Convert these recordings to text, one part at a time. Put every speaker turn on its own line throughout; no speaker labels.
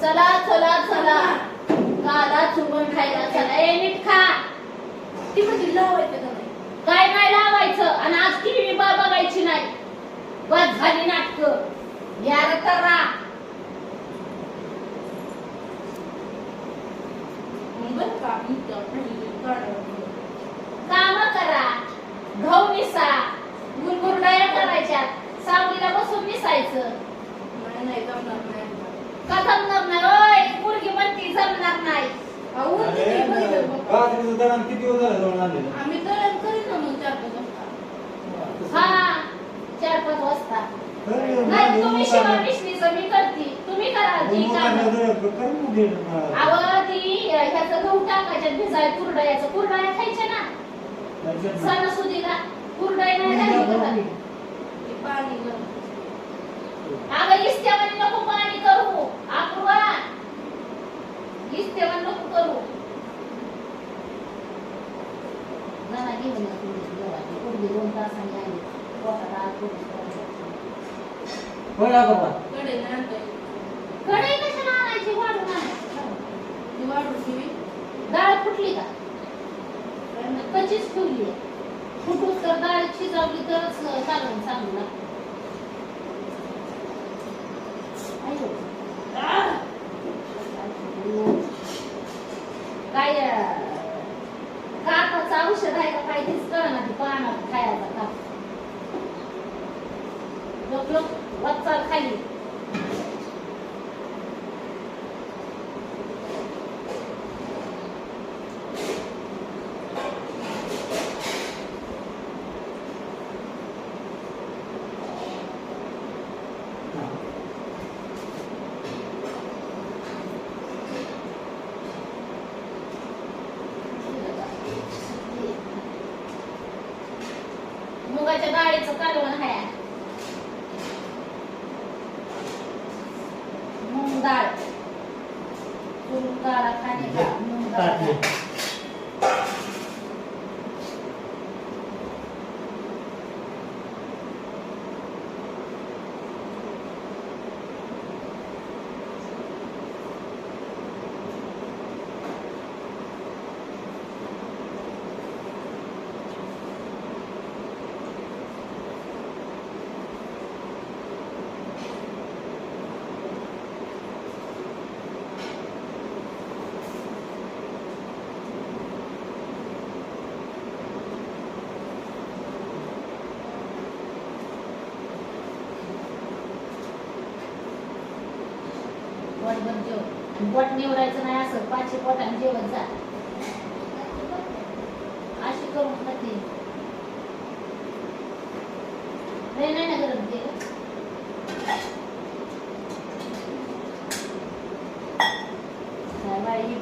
चला चला चला. काला चुरून खायला चला. ए नीट खा.
ती म्हणजे लावायचं का
काय नाही लावायचं. आणि आज टीव्ही बा बघायची नाही. बस झाली नाटक. यार करा.
का मी.
काम करा. गहू निसा गुरगुरडाया करायच्या. सावलीला बसून निसायचं
नाही नाही जमणार नाही
का जमणार नाही? ओय मुलगी म्हणती जमणार नाही.
अहो, ते
अरे,
नाही बघितलं बघ.
रात्रीचं दळण किती दिवस झालं दळून आणलेलं?
आम्ही दळण करीन ना मग चार पाच वाजता.
हा चार पाच वाजता.
तर
नाही तुम्ही शिवा
मुंग
मिशनीचं मी करते. तुम्ही करा ती काम
कर ते,
ह्याचं गहू टाकायच्यात भिजाय कुरडयाचं. कुरडया खायच्या ना?
त्याच्यात ना.
सणासुदीला. कुरडया नाही झाली का झाली?
ते पाणी गरम.
अगं इस्त्यामध्ये नको पाणी करू अपूर्वा इस्त्यामध्ये नको करू नाना घेऊन या थोडीशी जेवायची. पोरगी दोन तासांनी आली पोटात आत
ना?
कडे.
कढई कशाला आणायची वाढून आणायची
ती वाढून ठेवी.
डाळ फुटली का कचीच ठेवली फुटूस तर डाळ शिजवली तरच चालवून चांगलं लागतं. आयो. आह! काय अं, कापाचं औषध आहे का काय? तेच कळणार ते पानात खायचा काप लोक लोक वच्चा खाली. Itu
的
सोबत जेव. पोट निवडायचं नाही असं पाचशे पोटाने जेवत जा. अशी करून खाते. नाही नाही ना करत ते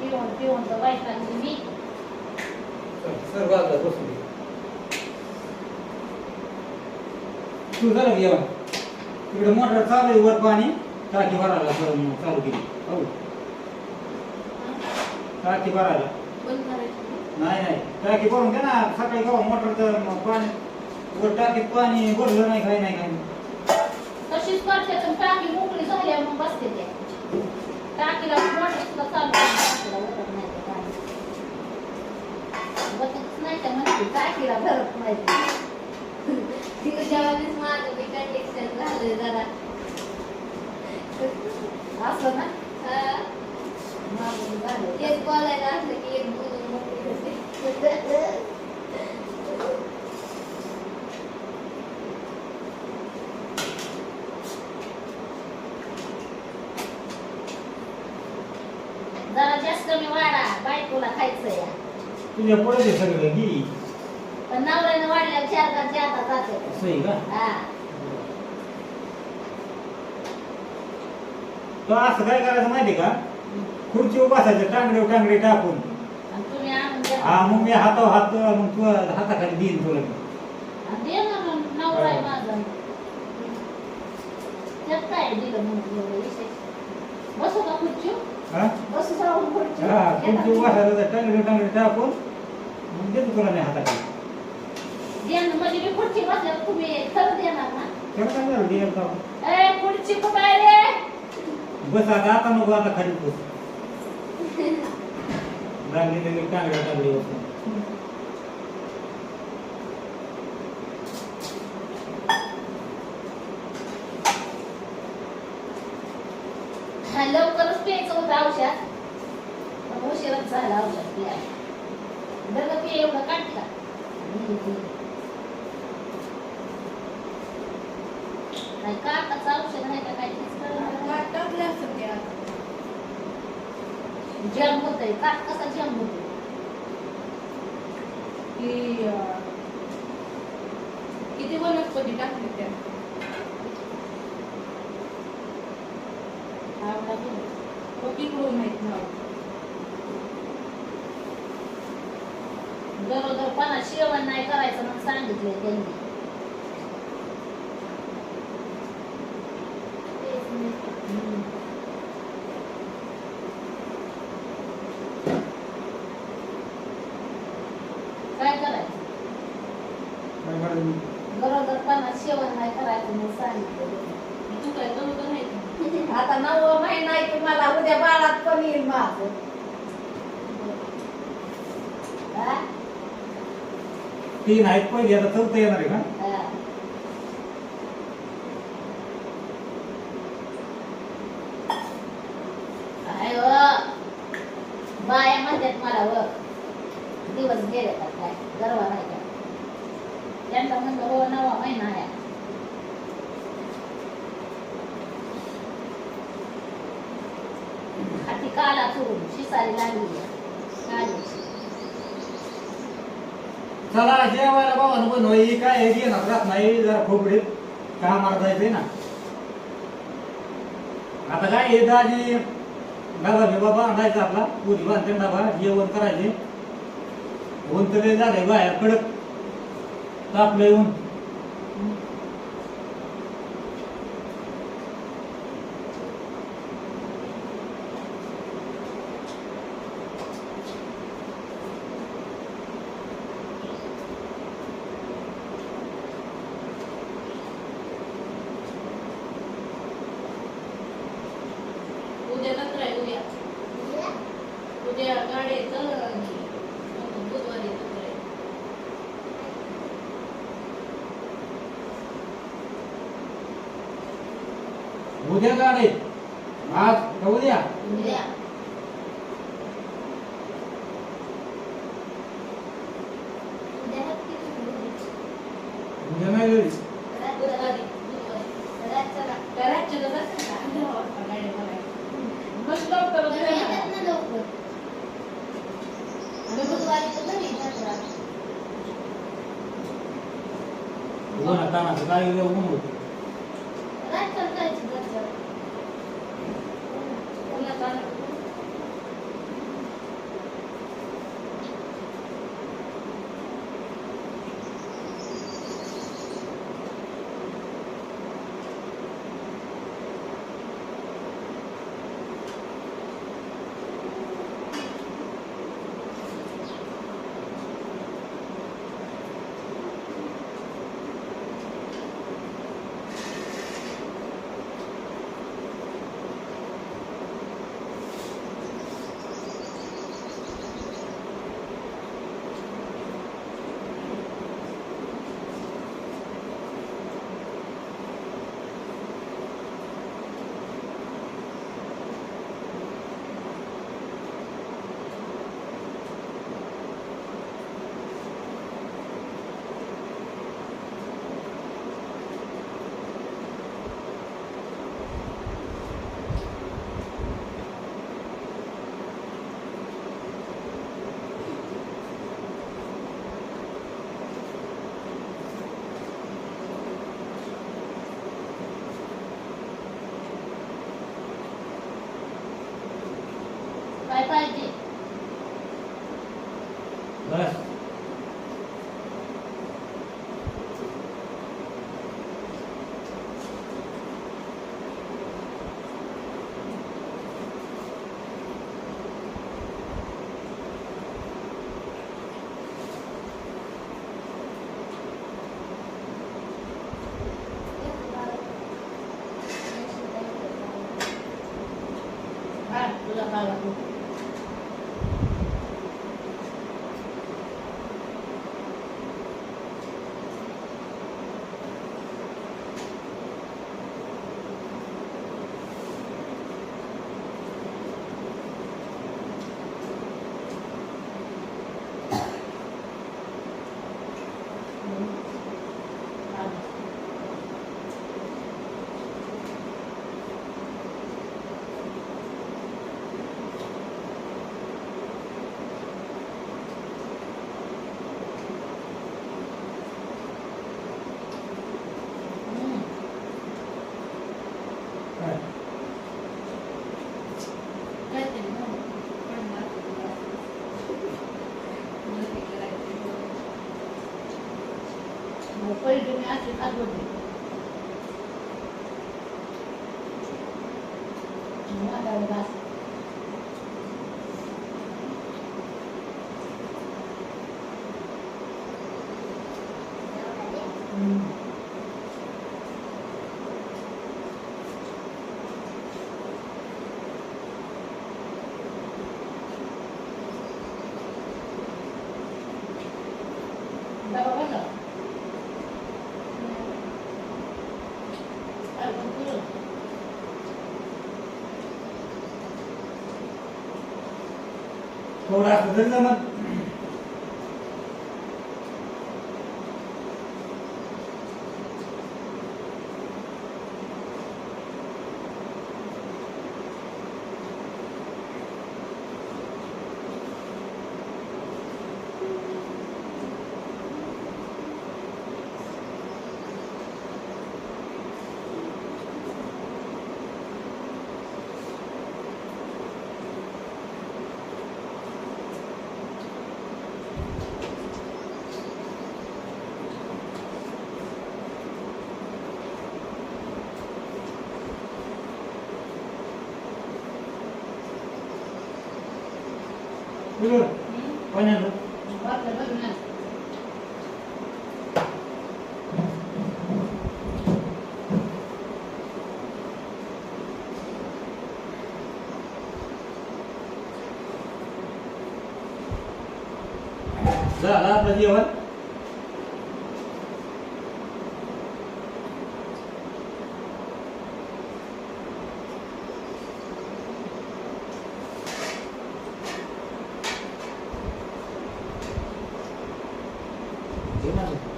पिऊन पिऊन तर वाईट लागली मी
सर बाजूला तू इकडे मोटर चालू आहे वर पाणी. टाकी भरायला करून चालू केली. हो टाकी भरायला
बंद करायचं
नाही नाही. टाकी भरून दे ना. सकाळी गावा मोटरचं पाणी वर टाकीत पाणी भरलं नाही काही नाही काही नाही.
तशीच करते तर टाकी मोकळी झाल्या मग बसते ते. टाकीला मोटर सुद्धा चालू करून टाकीला उतरत नाही ते पाणी. बसतच नाही त्या म्हणते टाकीला भरत नाही ते.
त्यावेळेस माझं बी कंडिक्शन झालं जरा.
ना
हा. एक बोलायला असलं की एक बोलून मोकळी होते.
जरा जास्त मी वाढा बायकोला खायचं या
तुझ्या पुढे सगळं घी
पण नवऱ्यानं वाढल्यावर चार चार जाते
सही का
हा
तो असं काय करायचं माहिती का खुर्चीवर बसायचं टांगडे टांगडे टाकून
आणि तुम्ही आणून द्या
हा मग मी हातावर हात मग तू हाताखाली देईन तुला मी.
आणि दे ना मग नवरा आहे माझा त्यात काय दिलं म्हणून एवढं विशेष बसू का खुर्ची
हा
बसू जाऊन खुर्ची
हा खुर्चीवर बसायचं टांगडे टांगडे टाकून मग देतो तुला मी हाताखाली
देणं म्हणजे मी खुर्ची बसल्यावर तुम्ही खरं देणार ना
तेवढं काय झालं दे एकदा.
ए खुर्ची कुठं आहे रे
बस आता आता नको आता खाली बस लागली लगेच बसून
हा, लवकरच प्यायचं होतं औषध? उशिराच झाला औषध प्यायला. बरं पिय एवढं काढला औषध नाही का काय? तेच कळलं नाही.
टाकलं असं ते आता.
जम होतंय काट कसा जम होतोय?
की किती वनस्पती टाकली त्या? तिकडून माहीत
गरोदरपणा शेवण नाही करायचं मग सांगितलंय त्यांनी हम्म. काय करायचं
काय करायचं?
गरोदरपणा शेवण नाही करायचं मग सांगितलं
तू काय बरोबर नाही
आता नववा महिना आहे की मला उद्या बाळात पण येईल माझं.
तीन आहेत पहिले आता चौथं येणार आहे का
हा. काय व बाया म्हणतात मला व दिवस गेले का काय गर्वा नाही का त्यांना म्हणलं हो नवा महिना आहे काला चोरून शिसारी लागली.
चला जेवायला बाबा पण होई काय आहे घेणार नाही जरा खोबडीत कामाला जायचंय ना. आता काय हे दाजी? डबा बिबा बांधायचा आपला. पुरी बांधते डबा जेवण करायचे. ऊन तर झालंय बाहेर कडक. तापलंय ऊन
उद्या जत्रा आहे उद्या उद्या गाडी आहे, चल आणि बुधवारी जत्रा आहे.
उद्या आज का उद्या?
उद्या.
उद्या नाही
जायचं का?
लवकर?
आणि
ऊन तानाचं काय उद्या ऊन होतं.
Nah, gue gak. に上が
ります后来同
德们 Buyurun. Oynayalım.
લા લા
પ્રતિયવન tema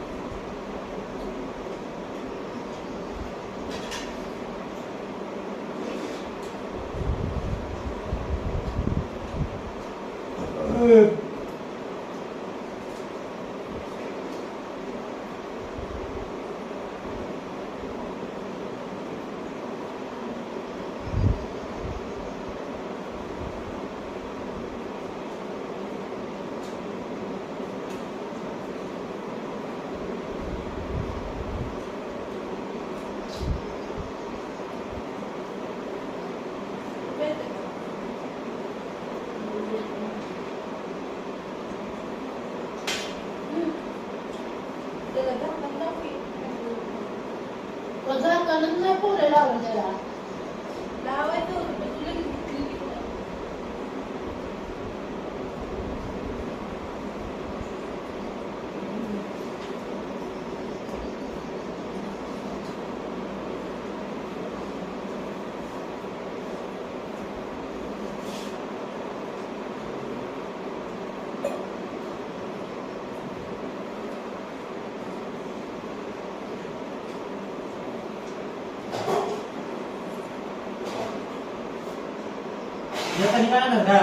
சனிக்கான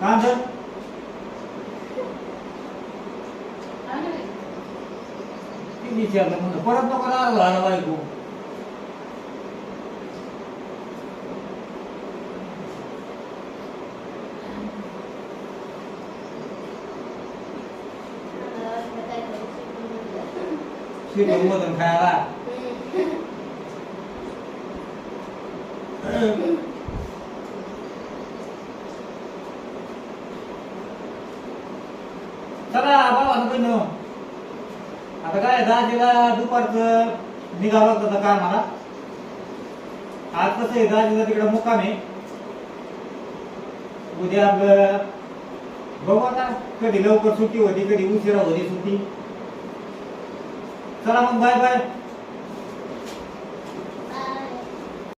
காஞ்சன்
नीचे आलं म्हणलं परत नको लागला आला बायको शिकवून खायला पण आता काय दाजीला दुपारचं निघालं होतं कामाला. आज कसं आहे दाजीला तिकडे मुक्काम आहे. उद्या आपलं बघू आता कधी लवकर सुट्टी होती कधी उशिरा होती सुट्टी. चला मग बाय बाय